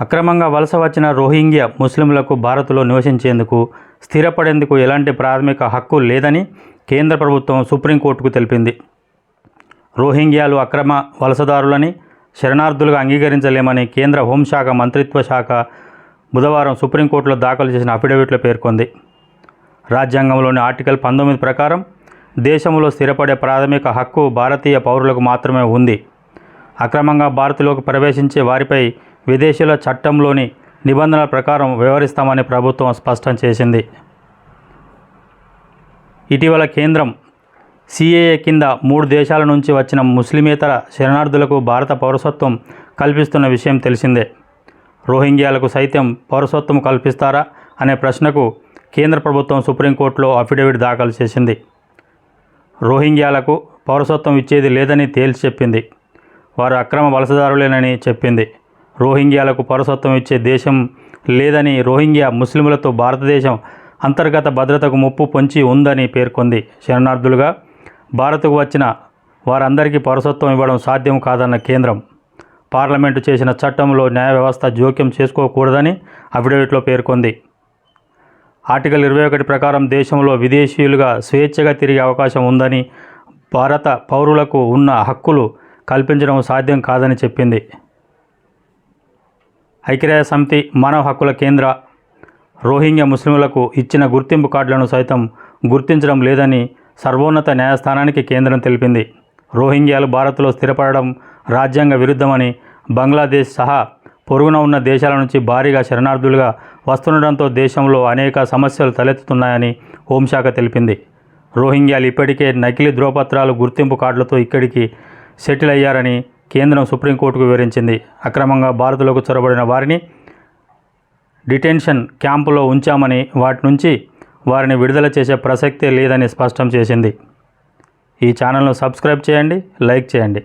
అక్రమంగా వలస వచ్చిన రోహింగ్యా ముస్లింలకు భారత్లో నివసించేందుకు స్థిరపడేందుకు ఎలాంటి ప్రాథమిక హక్కు లేదని కేంద్ర ప్రభుత్వం సుప్రీంకోర్టుకు తెలిపింది. రోహింగ్యాలు అక్రమ వలసదారులని శరణార్థులుగా అంగీకరించలేమని కేంద్ర హోంశాఖ మంత్రిత్వ శాఖ బుధవారం సుప్రీంకోర్టులో దాఖలు చేసిన అఫిడవిట్లో పేర్కొంది. రాజ్యాంగంలోని ఆర్టికల్ పంతొమ్మిది ప్రకారం దేశంలో స్థిరపడే ప్రాథమిక హక్కు భారతీయ పౌరులకు మాత్రమే ఉంది. అక్రమంగా భారత్లోకి ప్రవేశించే వారిపై విదేశీయుల చట్టంలోని నిబంధనల ప్రకారం వ్యవహరిస్తామని ప్రభుత్వం స్పష్టం చేసింది. ఇటీవల కేంద్రం సిఏఏ కింద మూడు దేశాల నుంచి వచ్చిన ముస్లిమేతర శరణార్థులకు భారత పౌరసత్వం కల్పిస్తున్న విషయం తెలిసిందే. రోహింగ్యాలకు సైతం పౌరసత్వం కల్పిస్తారా అనే ప్రశ్నకు కేంద్ర ప్రభుత్వం సుప్రీంకోర్టులో అఫిడవిట్ దాఖలు చేసింది. రోహింగ్యాలకు పౌరసత్వం ఇచ్చేది లేదని తేల్చి చెప్పింది. వారు అక్రమ వలసదారులేనని చెప్పింది. రోహింగ్యాలకు పౌరసత్వం ఇచ్చే దేశం లేదని రోహింగ్యా ముస్లింలతో భారతదేశం అంతర్గత భద్రతకు ముప్పు పొంచి ఉందని పేర్కొంది. శరణార్థులుగా భారత్కు వచ్చిన వారందరికీ పౌరసత్వం ఇవ్వడం సాధ్యం కాదన్న కేంద్రం. పార్లమెంటు చేసిన చట్టంలో న్యాయ వ్యవస్థ జోక్యం చేసుకోకూడదని అఫిడవిట్లో పేర్కొంది. ఆర్టికల్ ఇరవై ఒకటి ప్రకారం దేశంలో విదేశీయులుగా స్వేచ్ఛగా తిరిగే అవకాశం ఉందని భారత పౌరులకు ఉన్న హక్కులు కల్పించడం సాధ్యం కాదని చెప్పింది. ఐక్యరాజ్య సమితి మానవ హక్కుల కేంద్ర రోహింగ్యా ముస్లింలకు ఇచ్చిన గుర్తింపు కార్డులను సైతం గుర్తించడం లేదని సర్వోన్నత న్యాయస్థానానికి కేంద్రం తెలిపింది. రోహింగ్యాలు భారత్లో స్థిరపడడం రాజ్యాంగ విరుద్ధమని బంగ్లాదేశ్ సహా పొరుగున ఉన్న దేశాల నుంచి భారీగా శరణార్థులుగా వస్తుండడంతో దేశంలో అనేక సమస్యలు తలెత్తుతున్నాయని హోంశాఖ తెలిపింది. రోహింగ్యాలు ఇప్పటికే నకిలీ ధ్రువపత్రాలు గుర్తింపు కార్డులతో ఇక్కడికి సెటిల్ అయ్యారని కేంద్రం సుప్రీంకోర్టుకు వివరించింది. అక్రమంగా భారత్లోకి చొరబడిన వారిని డిటెన్షన్ క్యాంపులో ఉంచామని వాటి నుంచి వారిని విడుదల చేసే ప్రసక్తే లేదని స్పష్టం చేసింది. ఈ ఛానల్ను సబ్స్క్రైబ్ చేయండి లైక్ చేయండి.